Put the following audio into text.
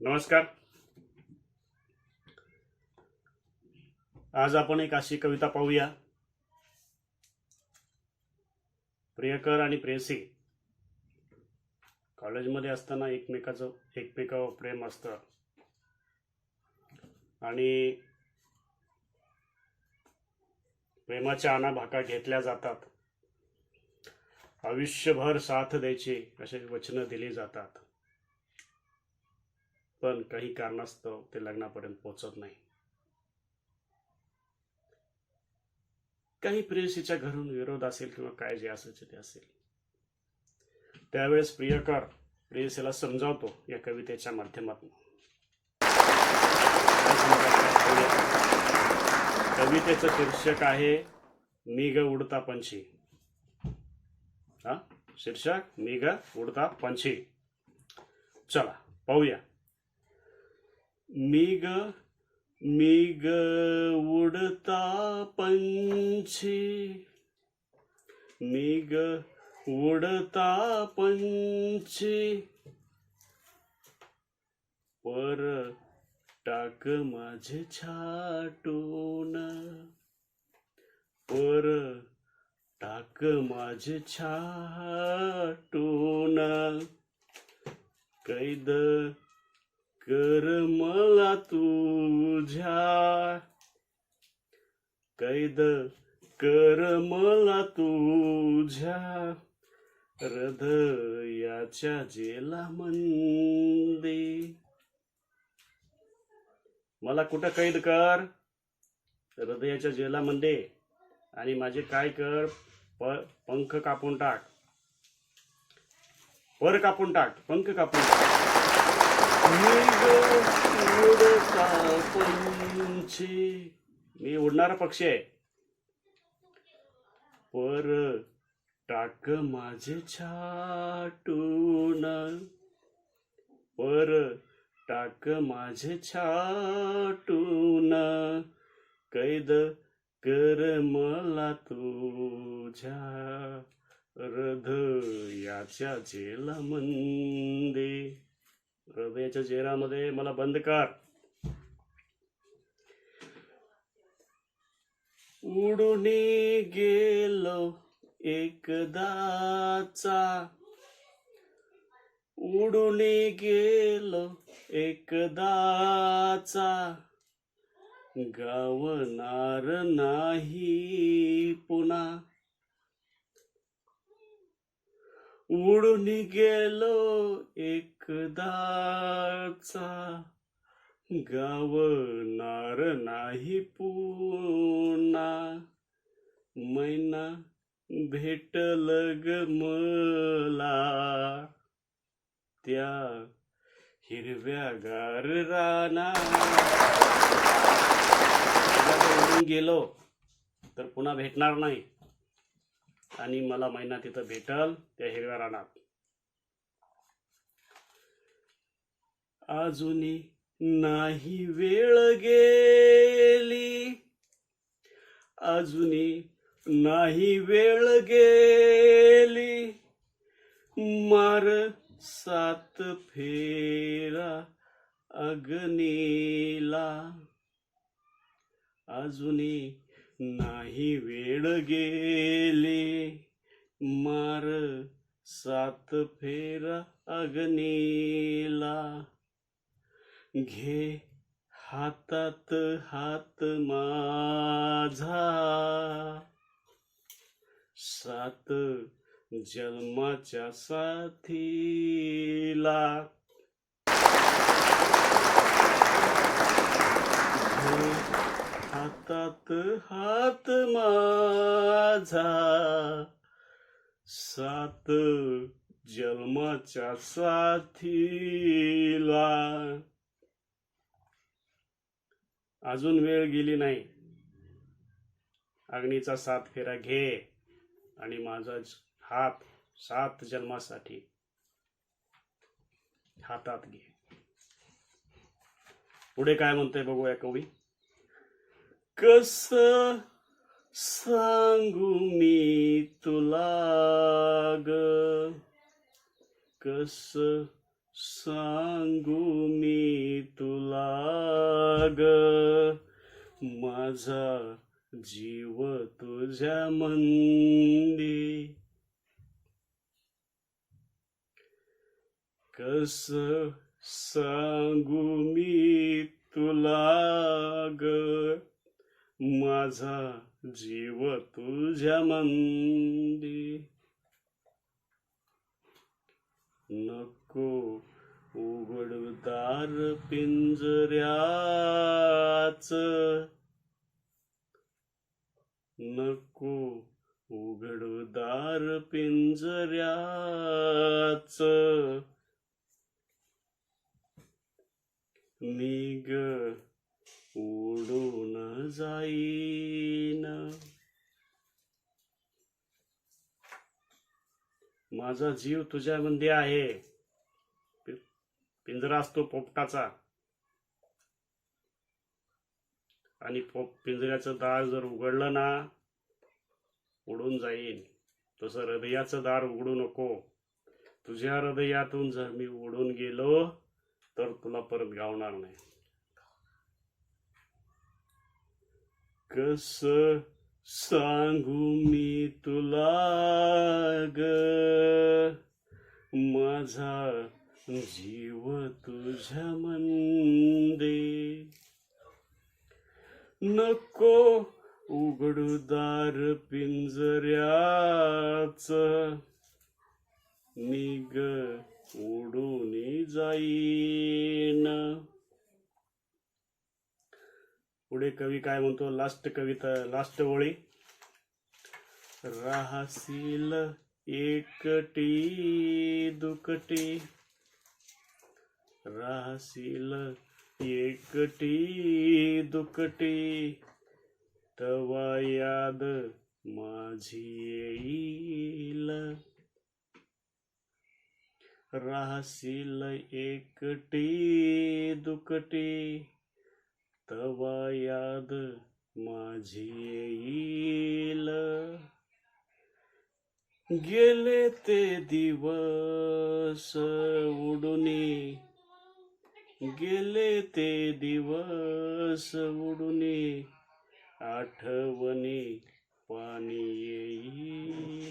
नमस्कार. आज आपण एक अशी कविता पाहूया. प्रियकर आणि प्रेयसी. कॉलेजमध्ये असताना एकमेकाचं एकमेकावर प्रेम असतं. आणि प्रेमाच्या अनाभाका घेतल्या जातात. आयुष्यभर साथ द्यायची असे वचनं दिली जातात. पण काही कारणास्तव ते लग्नापर्यंत पोहोचत नाही. काही प्रेयसीच्या घरून विरोध असेल किंवा काय जे असायचे ते असेल. त्यावेळेस प्रियकर प्रेयसीला समजावतो या कवितेच्या माध्यमातून. कवितेचं शीर्षक आहे मी ग उडता पंछी. हा? शीर्षक मी ग उडता पंछी. चला पाहूया. मिग मिग मी ग उडता पंछी। मिग उडता पंछी। पर टाक माझे छाटून। पर टाक माझे छाटून। कैद कर मला तुझ्या. कैद कर मला तुझ्या. हृदयाच्या जेला मंदे. मला कुठं कैद कर? हृदयाच्या जेलामध्ये आणि माझे काय कर? प पंख कापून टाक. पर कापून टाक. पंख कापून टाक. मी उडणारा पक्षी आहे. पर टाक माझे छाटून. पर टाक माझे छाटून. कैद कर मला तुझ्या हृदयाच्या मंदे रव्याच्या जेरामध्ये मला बंद कर. उडून गेलो एकदाचा. उडून गेलो एकदाचा. गावणार नाही पुन्हा. उडून गेलो एकदाचा. गावणार नाही पूर्णा मैना भेटल ग मला. त्या हिरव्यागार राना. गेलो तर पुन्हा भेटणार नाही. आणि मला महिना तिथं भेटल त्या हिरव्या रानात. अजूनही नाही वेळ गेली. अजूनही नाही वेळ गेली. मार सात फेरा अग्नीला. अजूनही नाही वेळ गेले. मार सात फेरा अग्नीला. घे हातात हात माझा. सात जन्माच्या साथीला. घे हातात हात माझा. सात जन्माच्या साथीला. अजून वेळ गेली नाही. अग्नीचा सात फेरा घे आणि माझा हात सात जन्मासाठी हातात घे. पुढे काय म्हणतोय बघूया कवी? कस सांगू मी तुला ग कस सांगू मी तुला ग माझा जीव तुझ्या मंदी कस सांगू मी तुला ग माझा जीव तुझ्या मंदी. नको उघडदार पिंजऱ्याच. नको उघडदार पिंजऱ्याच. निग उडून जाईन. माझा जीव तुझ्यामध्ये आहे. पिंजरा असतो पोपटाचा. आणि पोप पिंजऱ्याचं दार जर उघडलं ना उडून जाईन. तसं हृदयाचं दार उघडू नको. तुझ्या हृदयातून जर मी उडून गेलो तर तुला परत गावणार नाही. कस सांगू मी तुला ग? माझा जीव तुझ्या मंदे. नको उघडूदार पिंजऱ्याच. निग उडून जाईन. पुढे कवी काय म्हणतो? लास्ट कविता लास्ट ओळी. राहशील एकटी दुकटी राहशील एकटी दुकटी तवा याद माझी येईल. राहशील एकटी दुकटी तवा याद माझी येईल. गेले ते दिवस उडुनी. गेले ते दिवस उडुनी. आठवणी पाणी येईल.